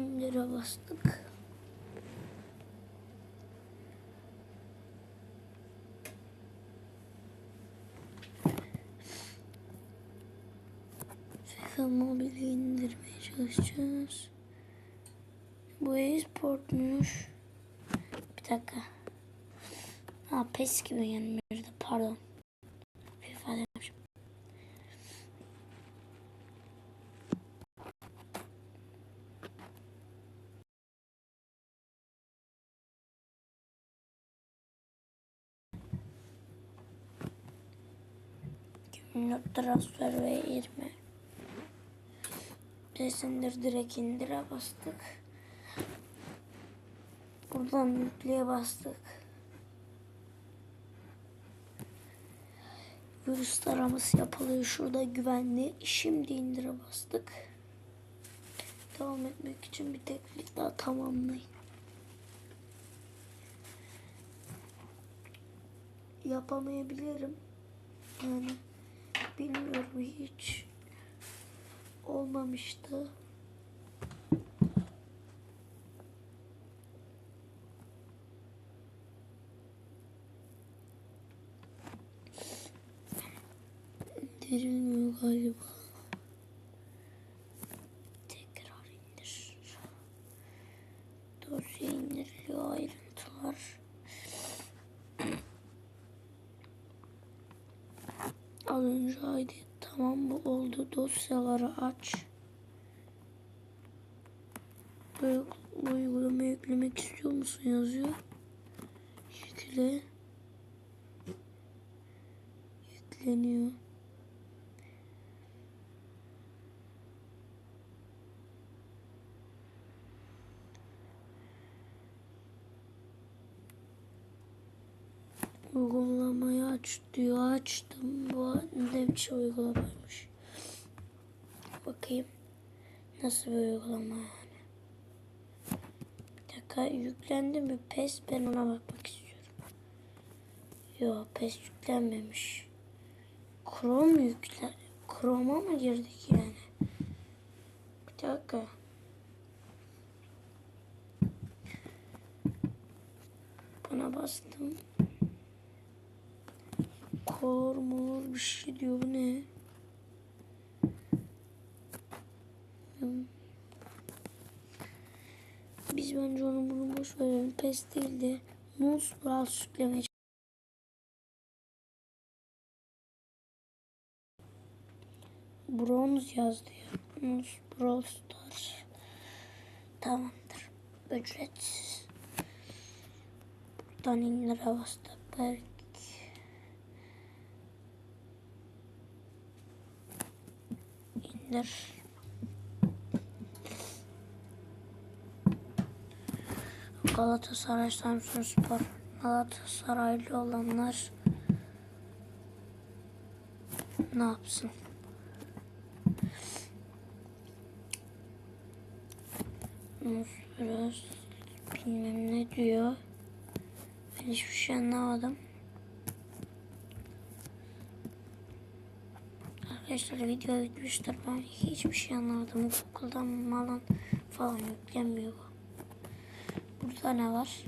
indire bastık. FIFA indirmeye çalışacağız. Bu e-sportmuş. Bir dakika. Ha PES gibi yanımda pardon. Transfer ve 20. Resimdir direkt indire bastık. Buradan yükleye bastık. Virüs taraması yapılıyor. Şurada güvenli. Şimdi indire bastık. Devam etmek için bir teklik daha tamamlayın. Yapamayabilirim. Yani bilmiyorum hiç olmamıştı. İndirilmiyor galiba. Tekrar indir. Dosya indiriliyor ayrıntılar. Az önce haydi tamam bu oldu dosyaları aç. Bu, bu yüklemek istiyor musun yazıyor. Yükle. Yükleniyor. Uygulamayı aç diyor. Açtım. Bu ne biçim uygulamaymış. Bakayım. Nasıl bir uygulama yani. Bir dakika yüklendi mi PES? Ben ona bakmak istiyorum. Yok PES yüklenmemiş. Chrome yüklen. Chrome'a mı girdik yani? Bir dakika. Buna bastım. Kolor molor bir şey diyor bu ne? Biz bence onu bunu boş verelim. Pes değil de Mus Brawl yüklemeye Bronz yazdı ya. Mus Brawl Stars. Tamamdır. Ücretsiz. Buradan indire bastık. Belki indir. Galatasaray Samsun Spor Galatasaraylı olanlar ne yapsın? Biraz bilmem ne diyor. Ben hiçbir şey anlamadım. Arkadaşlar video bitmiştir. Ben hiçbir şey anlamadım. Google'dan falan falan yüklenmiyor bu. Burada ne var?